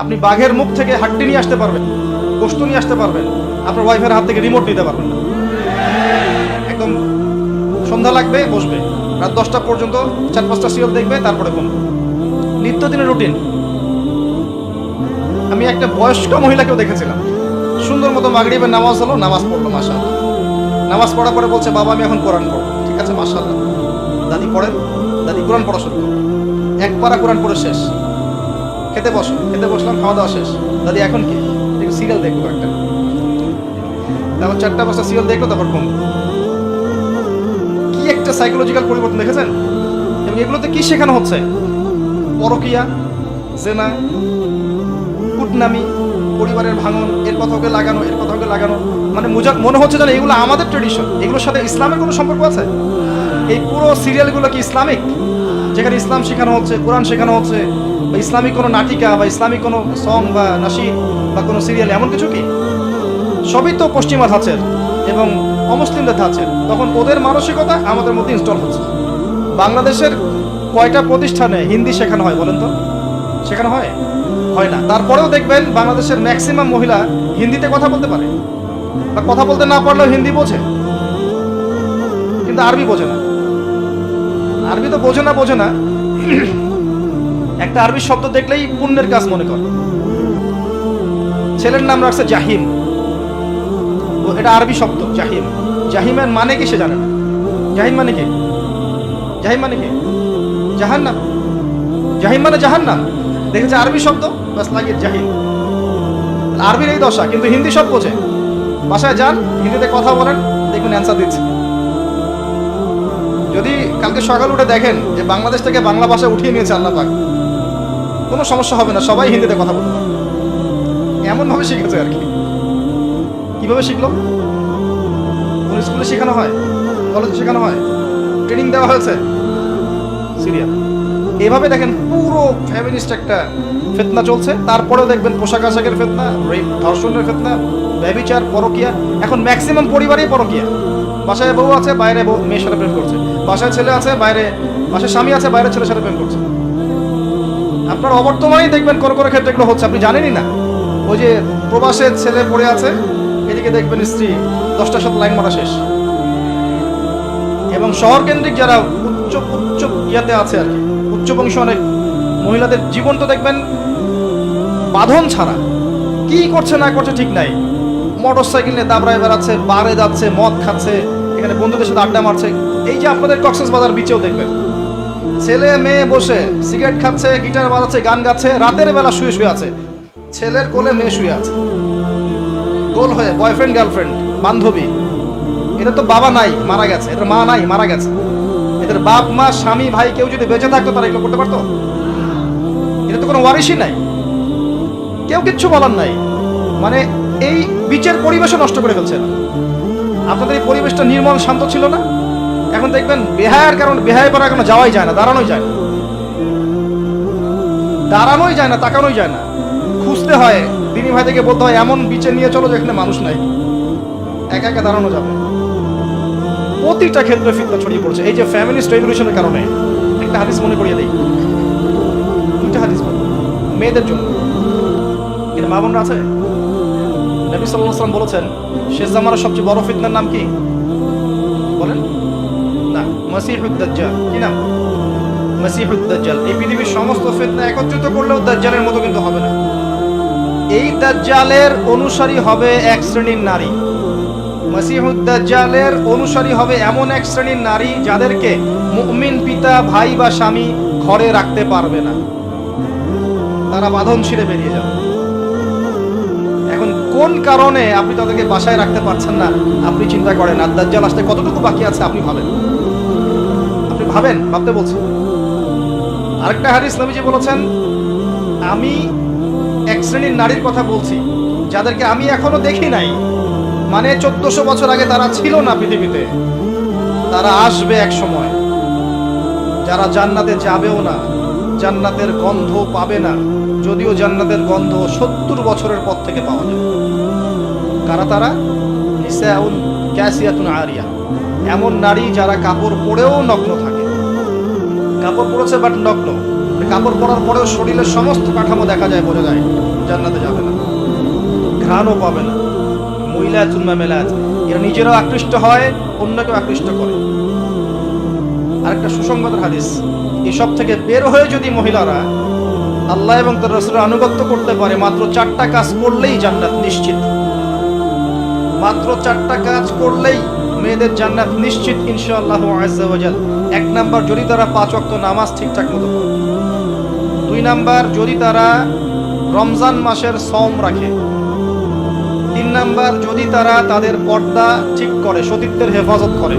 আপনি বাঘের মুখ থেকে হাড্ডি নিয়ে আসতে পারবেন গোস্ত নিয়ে আসতে পারবেন, আপনার ওয়াইফের হাত থেকে রিমোট নিতে পারবেন না। একদম সন্ধ্যা লাগবে, বসবে। রাত দশটা পর্যন্ত চার পাঁচটা সিরিয়াল দেখবে, তারপরে ঘুম। নিত্যদিনের রুটিন আমি একটা বয়স্ক মহিলাকেও দেখেছিলাম। সুন্দর মতো মাগরিবের নামাজ হলো, নামাজ পড়ল মাসা নামাজ পড়ার পরে বলছে, বাবা, আমি এখন কোরআন পড়ব। ঠিক আছে মাসাল্লাহ দাদি পড়েন, দাদি কোরআন পড়া শুরু এক পারা কোরআন পড়ে শেষ। খেতে বসো, খেতে বসলাম, খাওয়া দাওয়া শেষ। দাদি, এখন কি? সিরিয়াল দেখব একটা। তারপর চারটা পাঁচটা সিরিয়াল দেখল, তারপর ঘুম। কি একটা সাইকোলজিক্যাল পরিবর্তন, দেখেছেন? এবং এগুলোতে কি শেখানো হচ্ছে? পরকিয়া, জেনা, কুটনামি, পরিবারের ভাঙন, এর কথা ওকে লাগানো, এর কথা ওকে লাগানো। মানে মনে হচ্ছে যেন এগুলো আমাদের ট্রেডিশন এগুলোর সাথে ইসলামের কোনো সম্পর্ক আছে? এই পুরো সিরিয়ালগুলো কি ইসলামিক? যেখানে ইসলাম শেখানো হচ্ছে, কোরআন শেখানো হচ্ছে বা ইসলামিক কোনো নাটিকা বা ইসলামিক কোনো সং বা নাসি বা কোনো সিরিয়াল এমন কিছু কি? সবই তো পশ্চিমা ধাঁচের এবং অমুসলিমদের ধাঁচের। তখন ওদের মানসিকতা আমাদের মধ্যে ইনস্টল হচ্ছে। বাংলাদেশের কয়টা প্রতিষ্ঠানে হিন্দি শেখানো হয় বলেন তো? শেখানো হয়? হয় না। তারপরেও দেখবেন বাংলাদেশের ম্যাক্সিমাম মহিলা হিন্দিতে কথা বলতে পারে। বা কথা বলতে না পারলেও হিন্দি বোঝে। কিন্তু আরবি বোঝে না। আরবি তো বোঝে না বোঝে না। একটা আরবি শব্দ দেখলেই পুণ্যের কাজ মনে করে। ছেলের নাম রাখছে জাহিম। ও, এটা আরবি শব্দ, জাহিম। জাহিমের মানে কি সে জানে না। জাহিম মানে কি? জাহিম মানে কি? জাহান্নাম। জাহিম মানে জাহান্নাম। দেখেছে আরবি শব্দ? বাস লাগিয়ে জাহিম। আরবির এই দশা, কিন্তু হিন্দি সব বোঝে। বাসায় যান, হিন্দিতে কথা বলেন দেখবেন অ্যান্সার দিচ্ছে। যদি কালকে সকাল উঠে দেখেন যে বাংলাদেশ থেকে বাংলা ভাষা উঠিয়ে নিয়েছে আল্লাহ পাক কোনো সমস্যা হবে না, সবাই হিন্দিতে কথা বলতে পারবে এমনভাবে শিখেছে আর কি। কীভাবে শিখলো? কোন স্কুলে শেখানো হয়? কলেজে শেখানো হয়? ট্রেনিং দেওয়া হয়েছে? সিরিয়াল। এভাবে দেখেন পুরো ফ্যামিলিস্ট একটা ফেতনা চলছে। তারপরেও দেখবেন পোশাক আশাকের ফেতনা, রেপ, ধর্ষণের ফেতনা ব্যবিচার পরকিয়া। এখন ম্যাক্সিমাম পরিবারেই পরকিয়া। বাসায় বউ আছে, বাইরে বউ মেয়ের সাথে প্রেম করছে। বাসায় ছেলে আছে, বাইরে বাসায় স্বামী আছে, বাইরে ছেলের সাথে প্রেম করছে। আপনার অবর্তমানেই দেখবেন কোনো কোনো ক্ষেত্রে এগুলো হচ্ছে, আপনি জানেনই না। ওই যে প্রবাসের ছেলে পড়ে আছে, এদিকে দেখবেন স্ত্রী, দশটার সাথে লাইন মারা শেষ। এবং শহর কেন্দ্রিক যারা উচ্চ উচ্চ ইয়াতে আছে আর কি, উচ্চ বংশ অনেক মহিলাদের জীবন তো দেখবেন বাঁধন ছাড়া। কি করছে, না করছে ঠিক নাই। মোটর সাইকেল নিয়ে দাবড়ায় বেড়াচ্ছে, বারে যাচ্ছে, মদ খাচ্ছে, এখানে বন্ধুদের সাথে আড্ডা মারছে। এই যে আপনাদের কক্সেস বাজার বিচেও দেখবেন। ছেলে মেয়ে বসে সিগারেট খাচ্ছে, গিটার বাজাচ্ছে, গান গাচ্ছে, রাতের বেলা শুয়ে শুয়ে আছে। ছেলের কোলে মেয়ে শুয়ে আছে। গোল হয়ে বয়ফ্রেন্ড গার্লফ্রেন্ড বান্ধবী। এটা তো বাবা নাই, মারা গেছে। এদের মা নাই, মারা গেছে। এদের বাপ, মা, স্বামী, ভাই কেউ যদি বেঁচে থাকতো, তারা এগুলো করতে পারতো? এটা তো কোনো ওয়ারিশই নাই। কেউ কিচ্ছু বলার নাই। মানে এই বিচের পরিবেশও নষ্ট করে ফেলছে আপনাদের এই পরিবেশটা নির্মল, শান্ত ছিল না? এখন দেখবেন বেহায়ের কারণ বেহায় করার কারণে যাওয়াই যায় না, দাঁড়ানোই যায় না। দাঁড়ানোই যায় না, তাকানোই যায় না। খুঁজতে হয়, দিনী ভাই থেকে বলতে হয়, এমন বিচে নিয়ে চলো যেখানে মানুষ নাই। একা একা দাঁড়ানো যাবে। প্রতিটা ক্ষেত্রে ফিতনা ছড়িয়ে পড়ছে। এই যে ফ্যামিলিস্ট রেভলিউশনের কারণে, একটা হাদিস মনে করিয়ে দেই। দুইটা হাদিস। মেয়েদের জন্য। এর মা বোনরা আছে? নবী সাল্লাল্লাহু আলাইহি ওয়াসাল্লাম বলেছেন, শেষ জামানার সবচেয়ে বড় ফিতনার নাম কি? বলেন। না মাসিহুদ দাজ্জাল কি নাম? মাসিহুদ দাজ্জাল এই পৃথিবীর সমস্ত ফিতনা একত্রিত করলেও দাজ্জালের মতো কিন্তু হবে না। এই দাজ্জালের অনুসারী হবে এক শ্রেণির নারী। মাসিহুদ দাজ্জালের অনুসারী হবে এমন এক শ্রেণির নারী যাদেরকে মুমিন পিতা, ভাই বা স্বামী ঘরে রাখতে পারবে না। তারা বাঁধন ছিঁড়ে বেরিয়ে যাবে। এখন কোন কারণে আপনি তাদেরকে বাসায় রাখতে পারছেন না, আপনি চিন্তা করেন, আর দাজ্জাল আসতে কতটুকু বাকি আছে আপনি ভাবেন? ভাবেন, ভাবতে বলছি। আরেকটা হাদিস নবীজি বলেছেন, আমি এক শ্রেণির নারীর কথা বলছি, যাদেরকে আমি এখনও দেখি নাই। মানে চোদ্দশো বছর আগে তারা ছিল না পৃথিবীতে, তারা আসবে এক সময়। যারা জান্নাতে যাবেও না, জান্নাতের গন্ধ পাবে না, যদিও জান্নাতের গন্ধ সত্তর বছরের পর থেকে পাওয়া যায়। কারা তারা? নিসাউন, ক্যাসিয়াতুন আরিয়া। এমন নারী যারা কাপড় পরেও নগ্ন কাপড় পরেছে বাট নগ্ন কাপড় পরার পরেও শরীরের সমস্ত কাঠামো দেখা যায়, বোঝা যায়। জান্নাতে যাবে না। ঘ্রাণও পাবে না। মহিলা চুনমা মেলা আছে এরা নিজেরাও আকৃষ্ট হয়, অন্যকেও আকৃষ্ট করে। আরেকটা সুসংবাদের হাদিস। এসব থেকে বের হয়ে যদি মহিলারা আল্লাহ এবং তার রসুলের আনুগত্য করতে পারে, মাত্র চারটা কাজ করলেই জান্নাত নিশ্চিত। মাত্র চারটা কাজ করলেই মেয়েদের জান্নাত নিশ্চিত, ইনশাআল্লাহ আজাল এক নাম্বার, যদি তারা পাঁচ ওয়াক্ত নামাজ ঠিকঠাক মতো পড়ে। দুই নাম্বার, যদি তারা রমজান মাসের সম রাখে। তিন নাম্বার, যদি তারা তাদের পর্দা ঠিক করে, সতীত্বের হেফাজত করে।